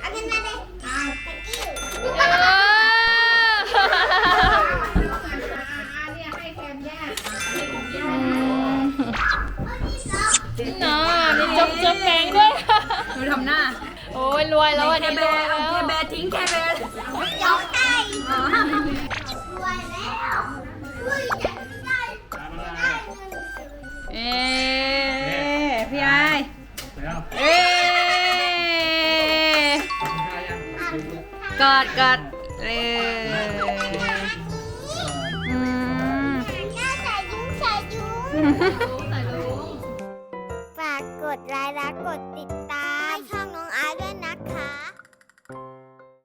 เอาเงินมาเลยอ่าตะกิ้วเออเนี่ยให้แคมย่าให้ของย่าน้อนี่จบจบแบงค์ด้วย ดูทำหน้าโอ้ยรวยแล้วอันแค่นี้แบรรวยเอาแล้วแค่แบรทิ้งแค่แบรยกไก่รวยแล้วรวยจะได้ได้เงิน เอ๊ะ แล้วเอ๊ทำท่ายังกอดกอดเอออืมหน้าใส่ยุ้งใส่ยุ้งฝากกดไลค์และกดติด